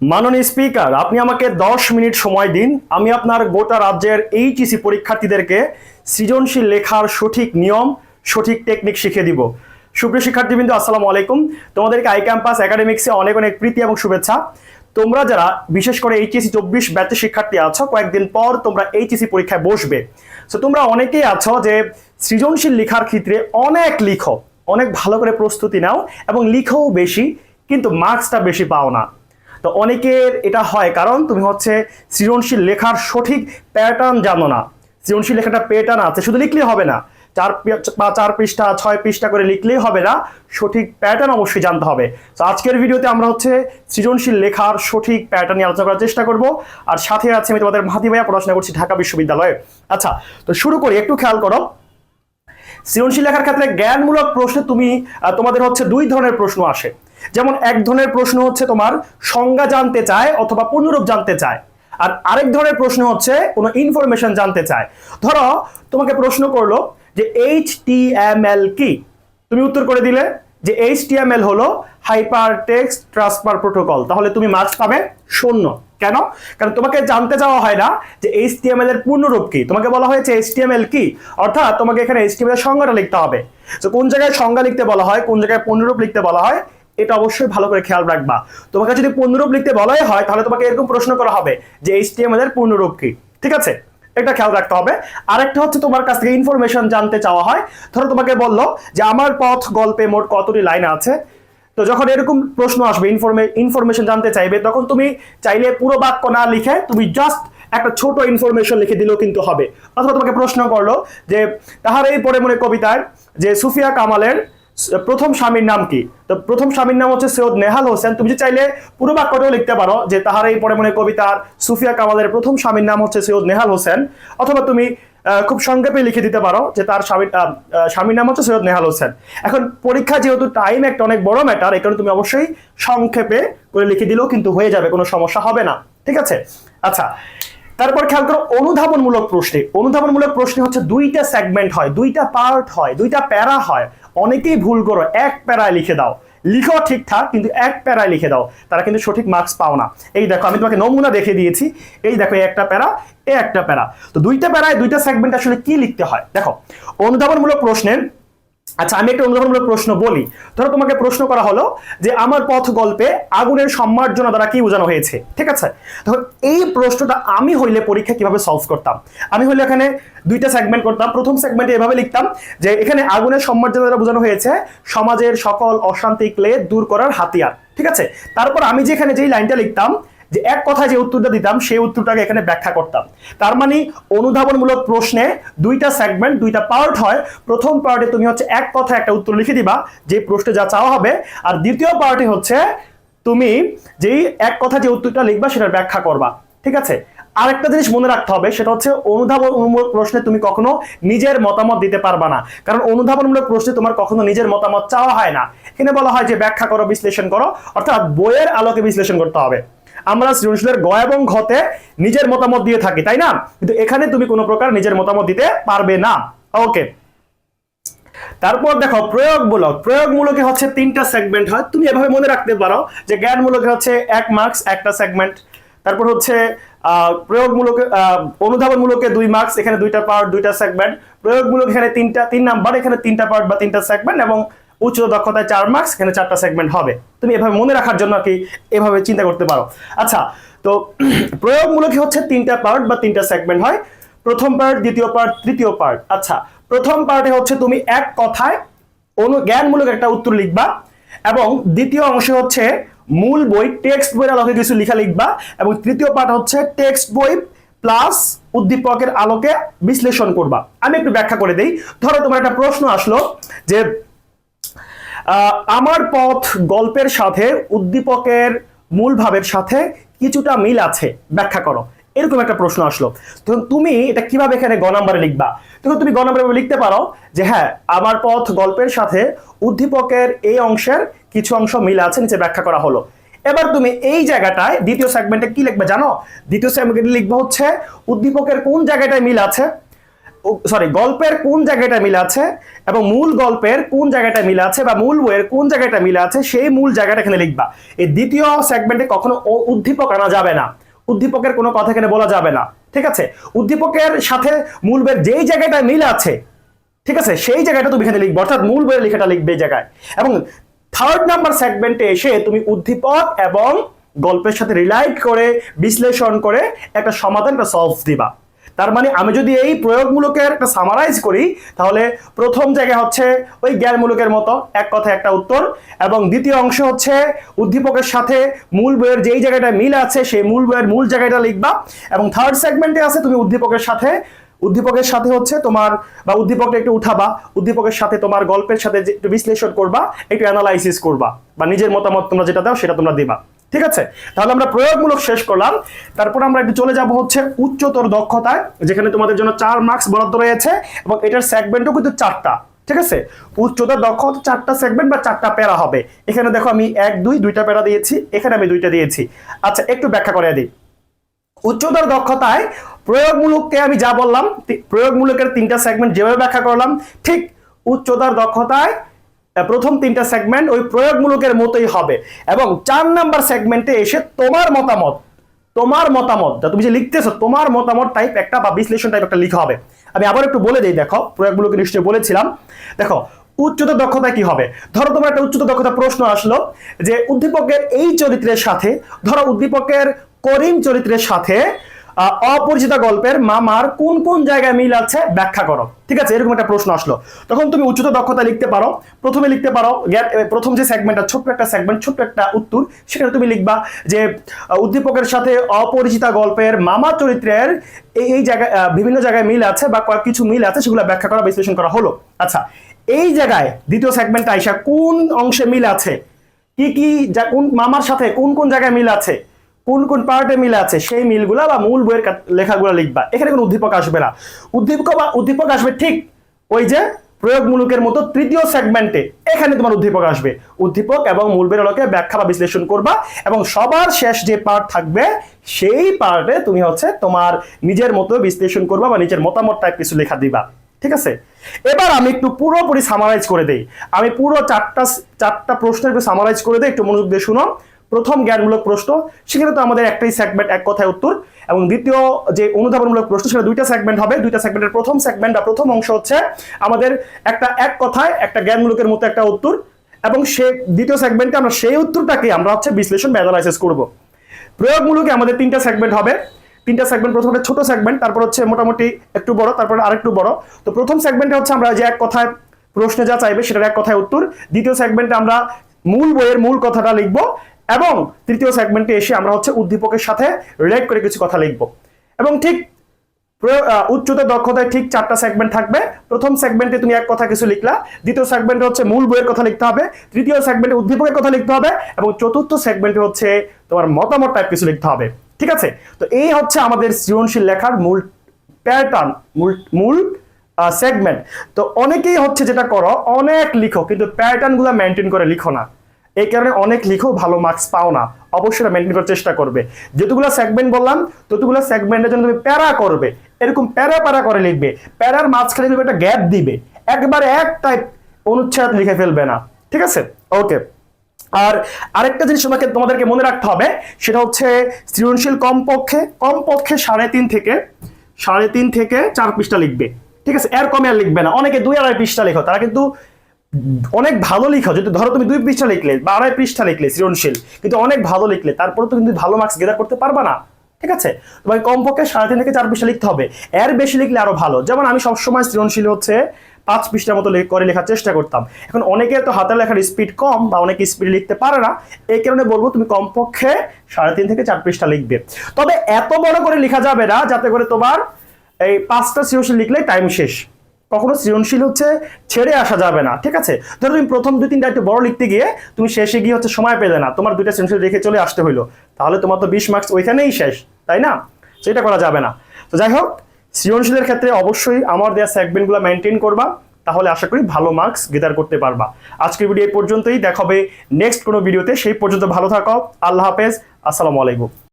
মাননীয় স্পিকার, আপনি আমাকে দশ মিনিট সময় দিন। আমি আপনার গোটা রাজ্যের এইচইসি পরীক্ষার্থীদেরকে সৃজনশীল লেখার সঠিক নিয়ম, সঠিক টেকনিক শিখিয়ে দিব। সুপ্রিয় শিক্ষার্থীবৃন্দ, আসসালামু আলাইকুম। তোমাদেরকে আই ক্যাম্পাস একাডেমিক্সে অনেক অনেক প্রীতি এবং শুভেচ্ছা। তোমরা যারা বিশেষ করে এইচএসি চব্বিশ ব্যাচের শিক্ষার্থী আছো, কয়েকদিন পর তোমরা এইচএসি পরীক্ষায় বসবে। সো তোমরা অনেকেই আছো যে সৃজনশীল লেখার ক্ষেত্রে অনেক লিখো, অনেক ভালো করে প্রস্তুতি নাও এবং লিখোও বেশি, কিন্তু মার্কসটা বেশি পাও না। তো অনেকের এটা হয়, কারণ তুমি হচ্ছে সৃজনশীল লেখার সঠিক প্যাটার্ন জানো না। সৃজনশীল লেখাটা প্যাটার্ন আছে, শুধু লিখলেই হবে না। চার বা চার পৃষ্ঠা, ছয় পৃষ্ঠা করে লিখলেই হবে না, সঠিক প্যাটার্ন অবশ্যই জানতে হবে। তো আজকের ভিডিওতে আমরা হচ্ছে সৃজনশীল লেখার সঠিক প্যাটার্ন নিয়ে আলোচনা করার চেষ্টা করব। আর সাথে আছে আমি তোমাদের মাহাদি ভাইয়া, পড়াশোনা করছি ঢাকা বিশ্ববিদ্যালয়ে। আচ্ছা তো শুরু করি, একটু খেয়াল করো। সৃজনশীল লেখার ক্ষেত্রে জ্ঞানমূলক প্রশ্নে তুমি তোমাদের হচ্ছে দুই ধরনের প্রশ্ন আসে। যেমন এক ধরনের প্রশ্ন হচ্ছে তোমার সংজ্ঞা জানতে চায় অথবা পূর্ণরূপ জানতে চায়। আর আরেক ধরনের প্রশ্ন হচ্ছে কোনো ইনফরমেশন জানতে চায়। ধরো, তোমাকে প্রশ্ন করল যে এইচ টি এম এল কি? তুমি উত্তর করে দিলে যে এইচ টি এম এল হলো হাইপার টেক্সট ট্রান্সফার প্রোটোকল তাহলে তুমি মার্কস পাবে শূন্য। কেন? কারণ তোমাকে জানতে চাওয়া হয় না যে এইচটিএমএল এর পূর্ণরূপ কি। তোমাকে বলা হয়েছে এইচটিএমএল কি? অর্থাৎ তোমাকে এখানে এইচটিএমএল এর সংজ্ঞাটা লিখতে হবে। তো কোন জায়গায় সংজ্ঞা লিখতে বলা হয়, কোন জায়গায় পূর্ণরূপ লিখতে বলা হয়? এটা অবশ্যই ভালো করে খেয়াল রাখবা। তোমাকে যদি পূর্ণরূপ লিখতে বলাই হয়, তাহলে তোমাকে এরকম প্রশ্ন করা হবে যে এইচটিএমএল এর পূর্ণরূপ কি, ঠিক আছে? এটা খেয়াল রাখতে হবে। আরেকটা হচ্ছে তোমার কাছ থেকে ইনফরমেশন জানতে চাওয়া হয়। ধরো তোমাকে বলল যে, আমার পথ গল্পে মোট কতটি লাইন আছে? তো যখন এরকম প্রশ্ন আসবে ইনফরমে ইনফরমেশন জানতে চাইবে, তখন তুমি চাইলে পুরো বাক্য না লিখে তুমি জাস্ট একটা ছোট ইনফরমেশন লিখে দিলেও কিন্তু হবে। অথবা তোমাকে প্রশ্ন করল যে, তাহার এই পরে মনে কবিতায় যে সুফিয়া কামালের প্রথম স্বামীর নাম কি? তো প্রথম স্বামীর নাম হচ্ছে সৈয়দ নেহাল হোসেন। তুমি চাইলে পুরো বাক্যটাও লিখতে পারো যে তাহার এই পরে মনে কবিতার সুফিয়া কামালের প্রথম স্বামীর নাম হচ্ছে সৈয়দ নেহাল হোসেন। অথবা তুমি খুব সংক্ষেপে লিখে দিতে পারো যে তার স্বামীর স্বামীর নাম হচ্ছে সৈয়দ নেহাল হোসেন। এখন পরীক্ষা যেহেতু টাইম একটা অনেক বড় ম্যাটার কারণে তুমি অবশ্যই সংক্ষেপে করে লিখে দিলেও কিন্তু হয়ে যাবে, কোনো সমস্যা হবে না। ঠিক আছে? আচ্ছা তারপর খেয়াল করো অনুধাবনমূলক প্রশ্নে। অনুধাবনমূলক প্রশ্নে হচ্ছে দুইটা সেগমেন্ট হয়, দুইটা পার্ট হয়, দুইটা প্যারা হয়। অনেকেই ভুল করো, এক প্যারায় লিখে দাও। লিখো ঠিকঠাক কিন্তু এক প্যারায় লিখে দাও। তারা কিন্তু সঠিক মার্কস পাও না। এই দেখো, আমি তোমাকে নমুনা দেখে দিয়েছি। এই দেখো একটা প্যারা, এ একটা প্যারা। তো দুইটা প্যারায় দুইটা সেগমেন্ট আসলে কি লিখতে হয়? দেখো, অনুধাবনমূলক প্রশ্নের আচ্ছা আমি একটা অনুধাবনমূলক প্রশ্ন বলি। ধরো তোমাকে প্রশ্ন করা হলো যে, আমার পথ গল্পে আগুনের সম্মার্জনা দ্বারা কি বোঝানো হয়েছে? ঠিক আছে? তখন এই প্রশ্নটা আমি হইলে পরীক্ষা কীভাবে সলভ করতাম? আমি হইলে এখানে দুইটা সেগমেন্ট করতাম। প্রথম সেগমেন্টে এভাবে লিখতাম যে, এখানে আগুনের সম্মার্জনা দ্বারা বোঝানো হয়েছে সমাজের সকল অশান্তি ক্লে দূর করার হাতিয়ার। ঠিক আছে? তারপর আমি যে এখানে যেই লাইনটা লিখতাম যে এক কথায় যে উত্তরটা দিতাম, সেই উত্তরটাকে এখানে ব্যাখ্যা করতাম। তার মানে অনুধাবনমূলক প্রশ্নে দুইটা সেগমেন্ট দুইটা পার্ট হয়। প্রথম পার্টে তুমি হচ্ছে এক কথায় একটা উত্তর লিখে দিবা, যে প্রশ্নে যা চাওয়া হবে। আর দ্বিতীয় পার্টে হচ্ছে তুমি যেই এক কথা যে উত্তরটা লিখবা সেটার ব্যাখ্যা করবা। ঠিক আছে? আরেকটা জিনিস মনে রাখতে হবে, সেটা হচ্ছে অনুধাবনমূলক প্রশ্নে তুমি কখনো নিজের মতামত দিতে পারবা না। কারণ অনুধাবনমূলক প্রশ্নে তোমার কখনো নিজের মতামত চাওয়া হয় না। এখানে বলা হয় যে ব্যাখ্যা করো, বিশ্লেষণ করো, অর্থাৎ বইয়ের আলোকে বিশ্লেষণ করতে হবে। আমরা সৃজনশীলের গ এবং ঘতে নিজের মতামত দিয়ে থাকি, তাই না? কিন্তু এখানে তুমি কোনো প্রকার নিজের মতামত দিতে পারবে না। ওকে তারপর দেখো, প্রয়োগমূলক। প্রয়োগমূলকে হচ্ছে তিনটা সেগমেন্ট হয়। তুমি এভাবে মনে রাখতে পারো যে জ্ঞানমূলকে হচ্ছে এক মার্কস একটা সেগমেন্ট তারপর হচ্ছে প্রয়োগমূলক অনুধাবনমূলকে দুই মার্কস এখানে দুইটা পার্ট দুইটা সেগমেন্ট প্রয়োগমূলক এখানে তিনটা, তিন নাম্বার এখানে তিনটা পার্ট বা তিনটা সেগমেন্ট এবং উচ্চ দক্ষতায় চার মার্কস এখানে চারটা সেগমেন্ট হবে। তুমি এভাবে মনে রাখার জন্য আর কি এভাবে চিন্তা করতে পারো। আচ্ছা তো প্রয়োগমূলক হচ্ছে তিনটা পার্ট বা তিনটা সেগমেন্ট হয়। প্রথম পার্ট দ্বিতীয় পার্ট তৃতীয় পার্ট আচ্ছা প্রথম পার্টে হচ্ছে তুমি এক কথায় অনু, জ্ঞানমূলক একটা উত্তর লিখবা এবং দ্বিতীয় অংশ হচ্ছে মূল বই টেক্সট বইয়ের আলোকে কিছু লেখা লিখবা এবং তৃতীয় পার্ট হচ্ছে টেক্সট বই প্লাস উদ্দীপকের আলোকে বিশ্লেষণ করবা। আমি একটু ব্যাখ্যা করে দেই। ধরো তোমার একটা প্রশ্ন আসলো যে আমার পথ গল্পের সাথে, উদ্দীপকের মূল ভাবের সাথে কিছুটা মিল আছে। ব্যাখ্যা করো। এরকম একটা প্রশ্ন আসলো। তখন তুমি এটা কীভাবে এখানে গ নাম্বারে লিখবা? তখন তুমি গ নাম্বারে লিখতে পারো যে হ্যাঁ আমার পথ গল্পের সাথে উদ্দীপকের এই অংশের কিছু অংশ মিল আছে, নিচে ব্যাখ্যা করা হলো। এবার তুমি এই জায়গাটায় দ্বিতীয় সেগমেন্টে কি লিখবে জানো? দ্বিতীয় সেগমেন্টে লিখবে হচ্ছে, উদ্দীপকের কোন জায়গাটায় মিল আছে? সরি গল্পের কোন জায়গাটা মিল আছে এবং মূল গল্পের কোন জায়গাটা মিল আছে বা মূল বইয়ের কোন জায়গাটা মিল আছে, সেই মূল জায়গাটা এখানে লিখবা। এই দ্বিতীয় সেগমেন্টে কখনো উদ্দীপক আনা যাবে না। উদ্দীপকের কোনো কথা এখানে বলা যাবে না। ঠিক আছে? উদ্দীপকের সাথে মূল বইয়ের যেই জায়গাটা মিল আছে, ঠিক আছে? সেই জায়গাটা তুমি এখানে লিখবে, অর্থাৎ মূল বইয়ের লেখাটা লিখবে এই জায়গায়। এবং থার্ড নাম্বার সেগমেন্টে এসে তুমি উদ্দীপক এবং গল্পের সাথে রিলাইট করে, বিশ্লেষণ করে একটা সমাধান একটা সলভ দিবা। তার মানে আমি যদি এই প্রয়োগমূলকের একটা সামারাইজ করি, তাহলে প্রথম জায়গা হচ্ছে ওই জ্ঞানমূলকের মতো, এক কথায় একটা উত্তর। এবং দ্বিতীয় অংশ হচ্ছে উদ্দীপকের সাথে মূল বইয়ের যেই জায়গাটা মিল আছে, সেই মূল বইয়ের মূল জায়গাটা লিখবা। এবং থার্ড সেগমেন্টে আছে, তুমি উদ্দীপকের সাথে উদ্দীপকের সাথে হচ্ছে তোমার, বা উদ্দীপকটা একটু উঠাবা, উদ্দীপকের সাথে তোমার গল্পের সাথে যে একটু বিশ্লেষণ করবা, একটু অ্যানালাইসিস করবা, বা নিজের মতামত তোমরা যেটা দাও, সেটা তোমরা দিবা। ঠিক আছে? তাহলে আমরা প্রয়োগমূলক শেষ করলাম। তারপর আমরা একটু চলে যাব হচ্ছে উচ্চতর দক্ষতায়, যেখানে তোমাদের জন্য চার মার্কস বরাদ্দ রয়েছে এবং এটার সেগমেন্টও কিন্তু চারটা। ঠিক আছে? উচ্চতর দক্ষতা চারটা সেগমেন্ট বা চারটা প্যারা হবে। এখানে দেখো আমি এক, দুই, দুইটা প্যারা দিয়েছি। এখানে আমি দুইটা দিয়েছি। আচ্ছা একটু ব্যাখ্যা করে দিই। উচ্চতর দক্ষতায় প্রয়োগমূলককে আমি যা বললাম প্রয়োগমূলকের তিনটা সেগমেন্ট যেভাবে ব্যাখ্যা করলাম, ঠিক উচ্চতর দক্ষতায় প্রথম তিনটা সেগমেন্ট ওই প্রয়োগমূলকের মতোই হবে। এবং চার নাম্বার সেগমেন্টে এসে তোমার মতামত তোমার মতামত, যা তুমি যে লিখতেছো, তোমার মতামত টাইপ একটা বা বিশ্লেষণ টাইপ একটা লিখা হবে। আমি আবার একটু বলে দিই, দেখো, প্রয়োগমূলকে নিশ্চয়ই বলেছিলাম। দেখো উচ্চতর দক্ষতা কি হবে? ধরো, তোমার একটা উচ্চতর দক্ষতা প্রশ্ন আসলো যে উদ্দীপকের এই চরিত্রের সাথে, ধরো, উদ্দীপকের করিম চরিত্রের সাথে অপরিচিত গল্পের মামার কোন কোন জায়গায় মিল আছে ব্যাখ্যা করো। ঠিক আছে? এরকম একটা প্রশ্ন আসলো। তখন তুমি উচ্চতর দক্ষতা লিখতে পারো, প্রথমে লিখতে পারো প্রথম যে সেগমেন্টটা ছোট্ট একটা সেগমেন্ট ছোট্ট একটা উত্তর, সেখানে তুমি লিখবা যে উদ্দীপকের সাথে অপরিচিতা গল্পের মামা চরিত্রের এই এই জায়গায় বিভিন্ন জায়গায় মিল আছে বা কয়েক কিছু মিল আছে, সেগুলো ব্যাখ্যা করা, বিশ্লেষণ করা হলো। আচ্ছা এই জায়গায় দ্বিতীয় সেগমেন্টটা আইসা কোন অংশে মিল আছে? কি কি কোন মামার সাথে কোন কোন জায়গায় মিল আছে? কোন কোন পার্টে মিল আছে, সেই মিলগুলা বা মূল বইয়ের লেখাগুলো লিখবা। এখানে কোনো উদ্দীপক আসবে না। উদ্দীপক বা উদ্দীপক আসবে ঠিক ওই যে প্রয়োগমূলকের মতো তৃতীয় সেগমেন্টে এখানে তোমার উদ্দীপক আসবে। উদ্দীপক এবং মূল বইয়ের আলোকে ব্যাখ্যা বা বিশ্লেষণ করবা এবং সবার শেষ যে পার্ট থাকবে, সেই পার্টে তুমি হচ্ছে তোমার নিজের মতো বিশ্লেষণ করবা বা নিজের মতামত টাইপ কিছু লেখা দিবা। ঠিক আছে? এবার আমি একটু পুরোপুরি সামারাইজ করে দেই। আমি পুরো চারটা চারটা প্রশ্নের সামারাইজ করে দেই। একটু মনোযোগ দিয়ে শুনো। প্রথম জ্ঞানমূলক প্রশ্ন, সেখানে তো আমাদের একটাই সেগমেন্ট এক কথায় উত্তর। এবং দ্বিতীয় যে অনুধাবনমূলক প্রশ্ন সেটা দুইটা সেগমেন্ট হবে। দুইটা সেগমেন্টের প্রথম সেগমেন্ট বা প্রথম অংশ হচ্ছে আমাদের একটা এক কথায়, একটা জ্ঞানমূলকের মতো একটা উত্তর। এবং সে দ্বিতীয় সেগমেন্টে আমরা সেই উত্তরটাকে আমরা হচ্ছে বিশ্লেষণ বা অ্যানালাইসিস করব। প্রয়োগমূলকে আমাদের তিনটা সেগমেন্ট হবে। তিনটা সেগমেন্ট প্রথমে ছোট সেগমেন্ট তারপর হচ্ছে মোটামুটি একটু বড়, তারপর আরেকটু বড়। তো প্রথম সেগমেন্টে হচ্ছে আমরা যে এক কথায় প্রশ্নে যা চাইবে, সেটার এক কথায় উত্তর। দ্বিতীয় সেগমেন্টে আমরা মূল বইয়ের মূল কথাটা লিখব। এবং তৃতীয় সেগমেন্টে এসে আমরা হচ্ছে উদ্দীপকের সাথে রিলেট করে কিছু কথা লিখব। এবং ঠিক আহ, দক্ষতায় ঠিক চারটা সেগমেন্ট থাকবে। প্রথম সেগমেন্টে তুমি এক কথা কিছু লিখলা দ্বিতীয় সেগমেন্টে হচ্ছে মূল বইয়ের কথা লিখতে হবে তৃতীয় সেগমেন্টে উদ্দীপকের কথা লিখতে হবে এবং চতুর্থ সেগমেন্টে হচ্ছে তোমার মতামত টাইপ কিছু লিখতে হবে। ঠিক আছে? তো এই হচ্ছে আমাদের সৃজনশীল লেখার মূল প্যাটার্ন মূল মূল সেগমেন্ট তো অনেকেই হচ্ছে যেটা করো অনেক লিখো কিন্তু প্যাটার্নগুলো মেনটেন করে লিখো না। এই কারণে অনেক লিখো ভালো মার্কস পাও না। অবশ্যই মেনটেন করার চেষ্টা করবে। যতগুলো সেগমেন্ট বললাম ততগুলো সেগমেন্টের জন্য তুমি প্যারা করবে। এরকম প্যারা প্যারা করে লিখবে। প্যারার মাঝখানে তুমি একটা গ্যাপ দিবে। একবারে এক টাইপ অনুচ্ছেদ লিখে ফেলবে না। ঠিক আছে? ওকে আর আরেকটা জিনিস তোমাকে, তোমাদেরকে মনে রাখতে হবে, সেটা হচ্ছে সৃজনশীল কমপক্ষে কমপক্ষে সাড়ে তিন থেকে, সাড়ে তিন থেকে চার পৃষ্ঠা লিখবে। ঠিক আছে? এর কমে আর লিখবে না। অনেকে দুই আড়াই পৃষ্ঠা লেখো, তারা কিন্তু অনেক ভালো লিখো, যদি ধরো তুমি দুই পৃষ্ঠা লিখলে বা আড়াই পৃষ্ঠা লিখলে সৃজনশীল, কিন্তু অনেক ভালো লিখলে, তারপরে তো কিন্তু ভালো মার্কস গেদার করতে পারবা না, ঠিক আছে? তোমাকে কমপক্ষে সাড়ে তিন থেকে চার পৃষ্ঠা লিখতে হবে। এর বেশি লিখলে আরও ভালো। যেমন আমি সবসময় সৃজনশীল হচ্ছে পাঁচ পৃষ্ঠার মতো করে লেখার চেষ্টা করতাম। এখন অনেকের তো হাতের লেখার স্পিড কম বা অনেকে স্পিড লিখতে পারে না। এই কারণে বলব তুমি কমপক্ষে সাড়ে তিন থেকে চার পৃষ্ঠা লিখবে। তবে এত বড় করে লেখা যাবে না যাতে করে তোমার এই পাঁচটা সৃজনশীল লিখলে টাইম শেষ। কখনো সৃজনশীল হচ্ছে, ছেড়ে আসা যাবে না, ঠিক আছে? ধরো তুমি প্রথম দুই, তিনটা একটু বড় লিখতে গিয়ে তুমি শেষে গিয়ে হচ্ছে সময় পেলে না, তোমার দুইটা সৃজনশীল রেখে চলে আসতে হইল। তাহলে তোমার তো বিশ মার্কস ওইখানেই শেষ, তাই না? সেটা করা যাবে না। তো যাই হোক, সৃজনশীলের ক্ষেত্রে অবশ্যই আমার দেওয়া সেগমেন্টগুলো মেনটেন করবা, তাহলে আশা করি ভালো মার্কস গেদার করতে পারবা। আজকের ভিডিও এই পর্যন্তই দেখাবে নেক্সট কোনো ভিডিওতে সেই পর্যন্ত ভালো থাকো, আল্লাহ হাফেজ, আসসালামু আলাইকুম।